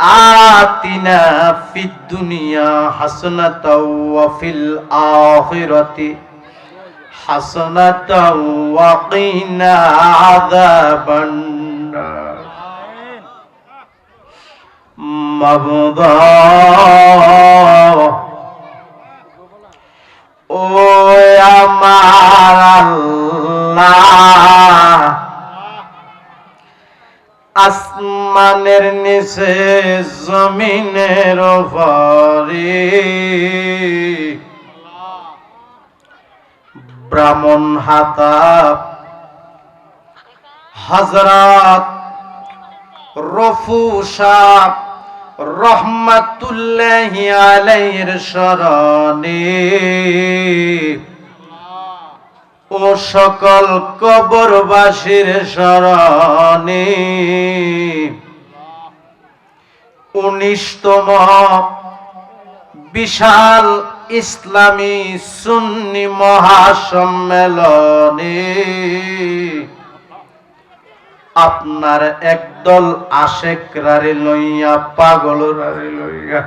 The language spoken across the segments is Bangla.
আতিনা ফিদ দুনিয়া হাসনাতা ওয়া ফিল আখিরাতি হাসনাতা ওয়া কিনা আযাবান মাবদা ও আমার আসমানের নিচে, জমিনের উপরে ব্রাহ্মণ হাতা হজরত রফু সাহ, রহমাতুল্লাহি শরণে। ও সকল কবরবাসীর শরণে। উনিশতম বিশাল ইসলামী সুন্নি মহাসম্মেলনে আপনার একদল আশেক রারে লইয়া পাগল রারে লইয়া,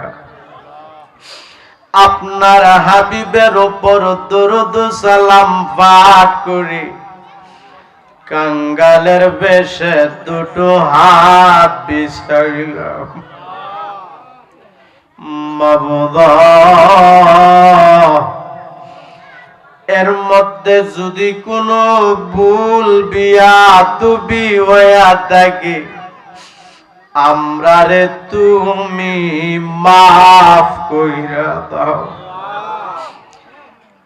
আপনার হাবিবের ওপর দরুদ সালাম পাঠ করি। কাঙ্গালের বেশে দুটো হাত বিছাইলাম। এর মধ্যে যদি কোনো ভুল বিয়া তুবি হইয়া থাকে আমরা রে তুমি মাফ কইরা দাও।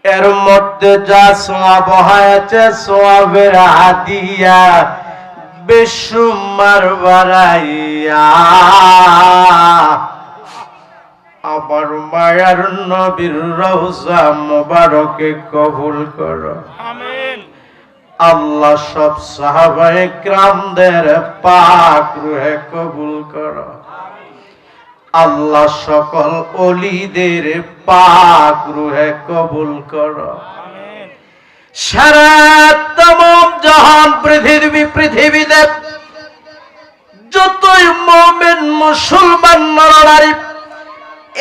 এর মধ্যে যা সোয়াব হয়েছে, সোয়াবের হাতিয়া বেসুমার বাড়াইয়া আমার মায়ার নবীর রওজা মোবারকে কবুল করো। আল্লাহ সব সাহাবায়ে ক্রামদের পাক রুহে কবুল করো। আল্লাহ সকল অলিদের পাক রুহে কবুল করো। সারা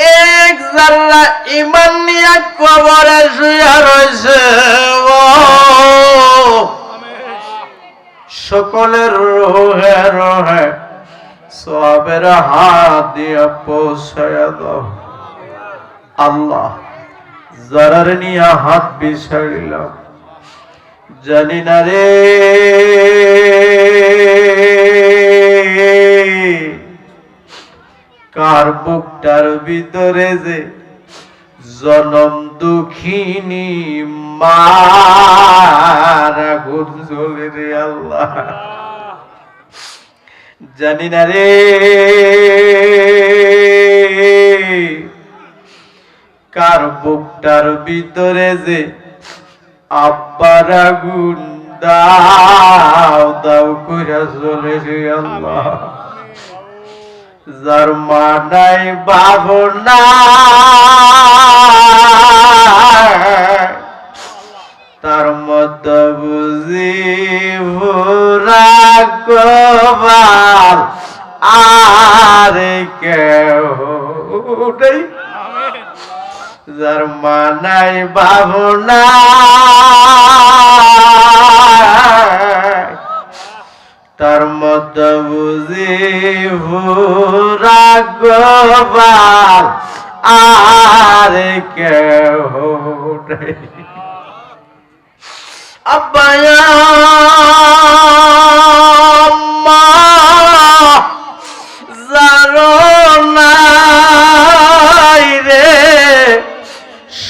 এক জাল্লা ইমান নিয়ে কবরে শুয়ে রয়েছে সকলের রোহে রোহে সবের হাত দিয়ে পৌঁছায় দাও। আল্লাহ যারার নিয়ে হাত বিছাড়িলাম জানি না রে। কার বুকটার ভিতরে যে জনম দুঃখিনী মারা চলে রে আল্লাহ। জানি না রে। কার বুকটার ভিতরে যে আব্বার আগুন দাও দাও কইরা চলে আল্লাহ। যার মা নাই বাবনা তার মত বুঝি ভোরা কবার আর কেউ নেই। যার মা বাবনা তার মত বুঝি ভোরা গোবার আর রে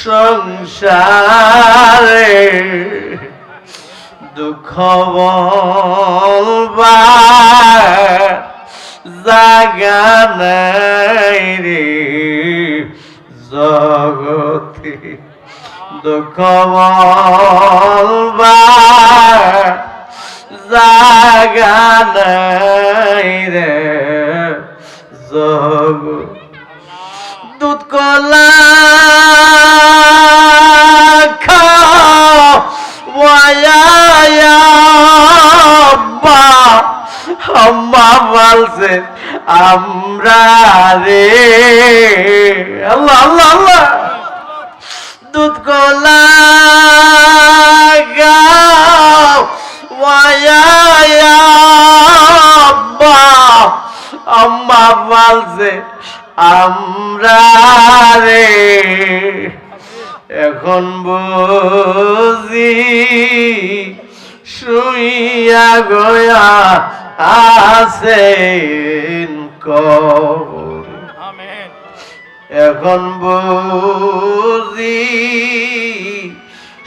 সংসারে। দুঃখ বলবার জাগা নাই রে জগতে। দুঃখ বলবার জাগা নাই রে জগ দুধ কলা আমরা রে আল্লাহ আল্লাহ আল্লাহ। দুধ কলা আম্মা আমরা রে এখন বুঝি শুইয়া গয়া কবর এখন বুঝি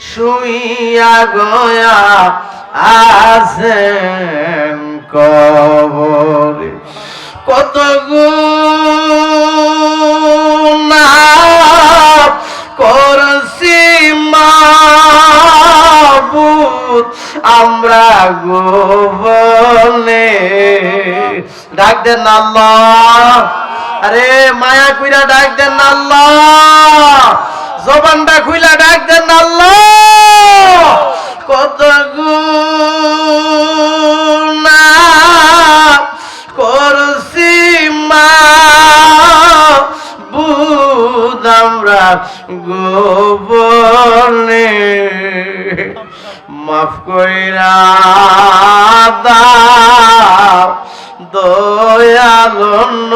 শুইয়া গয়া আসেন কবরে। কত গুণা আমরা গোবনে ডাক দেন আল্লাহ। আরে মায়া কইরা ডাক দেন আল্লাহ। জবানটা খুইলা ডাক দেন আল্লাহ। দয়ালন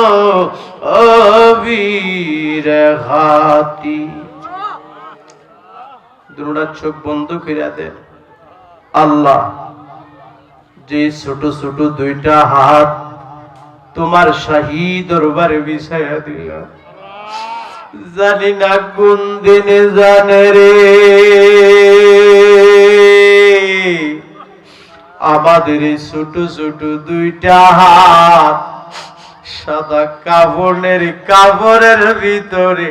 অবীর হাতি। দুটা চোখ বন্ধ কইরা দেন। আল্লাহ, যে ছোট ছোট দুইটা হাত তোমার শাহী দরবারে বিছায়া দিল। জানি না কোন দিনে জানে রে। আমাদের ছোট ছোট দুইটা হাত সাদা কাপড়ের কাপড়ের ভিতরে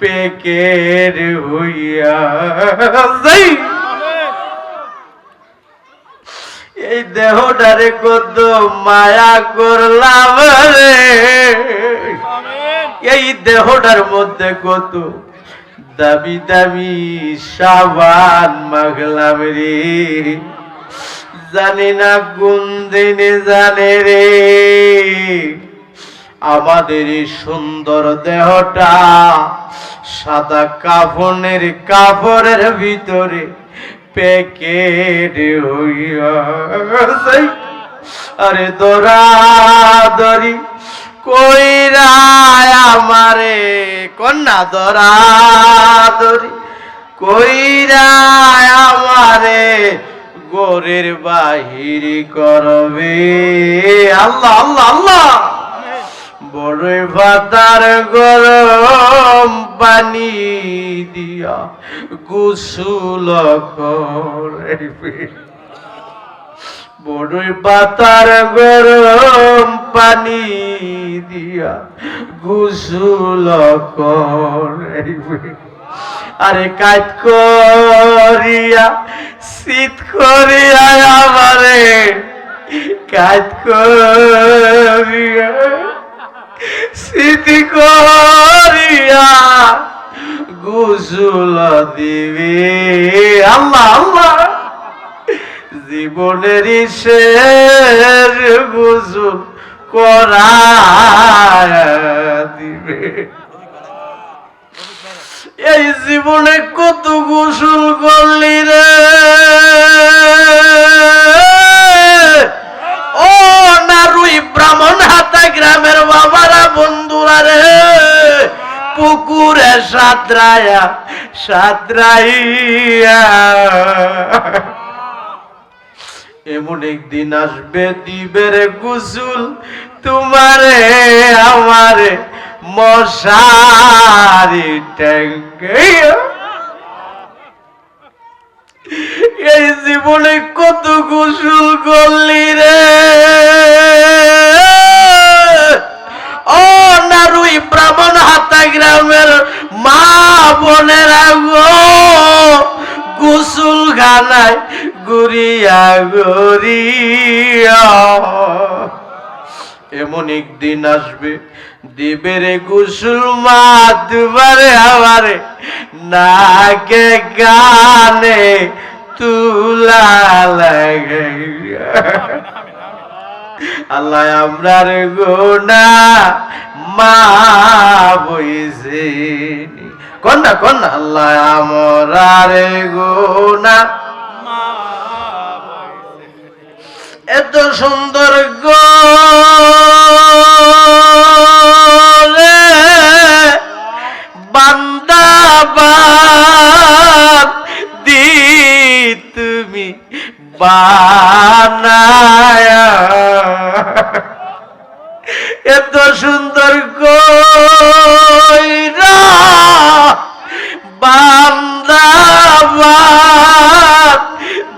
পেকের হইয়া যাই। এই দেহটারে কত মায়া করলাম রে। এই দেহটার মধ্যে কত দাবি দাবি সাবান মাগলাম রে। জানি না কোন দিনে জানে রে। আমাদের সুন্দর দেহটা সাদা কাফনের কাপড়ের ভিতরে প্যাকেট হইয়া। আরে দরাদরি কইরা আমারে, কন্যা দরাদরি কইরা আমারে গোরের বাহির করবে আল্লাহ আল্লাহ আল্লাহ বড়ই ভাতার গরম পানি দিয়া গুসুল করবে বড়ই পাতার গরম পানি দিয়া গুসুল করবে আরে কাজ করিয়া, শীত করিয়া আমারে কাজ করিয়া স্মৃতি করিয়া গুসুল দিবে। আল্লাহ আল্লাহ। জীবনের শের গুসুল করা দিবে। এই জীবনে কত গোসল করলি রে? পুকুরে সাঁতরায়া, সাঁতরাইয়া। এমন একদিন আসবে দিবের গুসুল তোমারে, আমারে মশারি এই জীবনে কত গোসল করলি রে? বনের গো গোসল খানায় ঘুরিয়া ঘুরিয়া এমন একদিন আসবে, দেবেরে গোসল মা দুবারে আবারে নাকে গানে তুলা লাগে। আল্লাহ আমরার গোনা মা বইছে কন্যা কন্যা। আল্লাহ আমরার গোনা। এত সুন্দর গো বান্দাবাদ তুমি বানায়া। এত সুন্দর বান্দাবাদ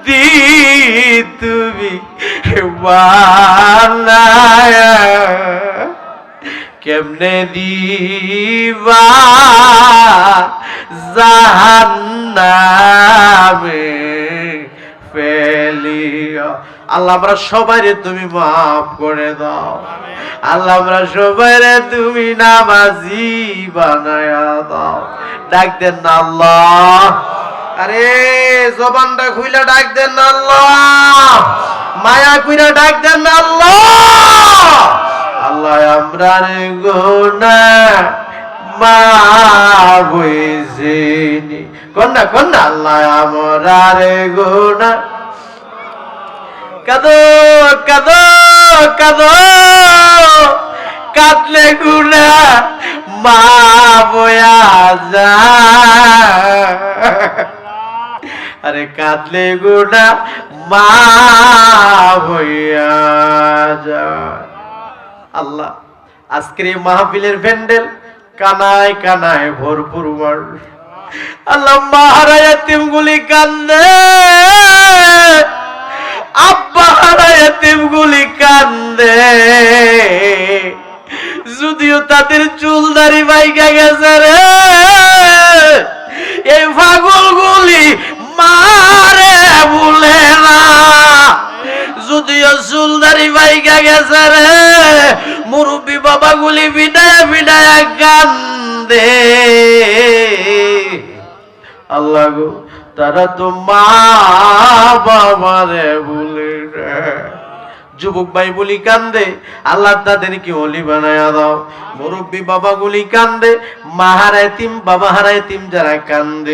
দি তুমি বানায়া কেমনে দিবা জাহান্নামে ফেলিয়া আল্লাহ, আমরা সবাই তুমি মাফ করে দাও। আল্লাহ, আমরা সবাই তুমি নামাজি বানায়া দাও। ডাক দেন না আল্লাহ। আরে, জবানটা খুইলা ডাক দেন না আল্লাহ। মায়া কইরা ডাক দেন না আল্লাহ। আল্লাহ আমরা রে গোনা মা বইছেনি কন্যা কন্যা, আল্লাহ আমরা রে গোনা কাদো কাদো কাদো। কাটলে গুনা মা বয়া যা আরে কাটলে গুনা মা বইয়া যায়। আল্লাহ, আজকের এই মাহফিলের প্যান্ডেল কানায় কানায় ভরপুর আল্লাহ মাহারায় গুলি কান্দে। আব্বা হারায় গুলি কান্দে। যদিও তাদের চুল দাড়ি বাইকা গেছে রে। এই পাগল গুলি মারে বলে না। যদিও চুলদারি বাইকা গেছে রে, মুরব্বী বাবা গুলি বিদায় বিদায় কান্দে। আল্লাহ গো। তারা তো মা বাবারে বলে যুবক ভাই বলি কান্দে, আল্লাহ তাদেরকে অলি বানায়া দাও। মুরব্বী বাবা গুলি কান্দে, মা হারায় তিম, বাবা হারায় তিম যারা কান্দে।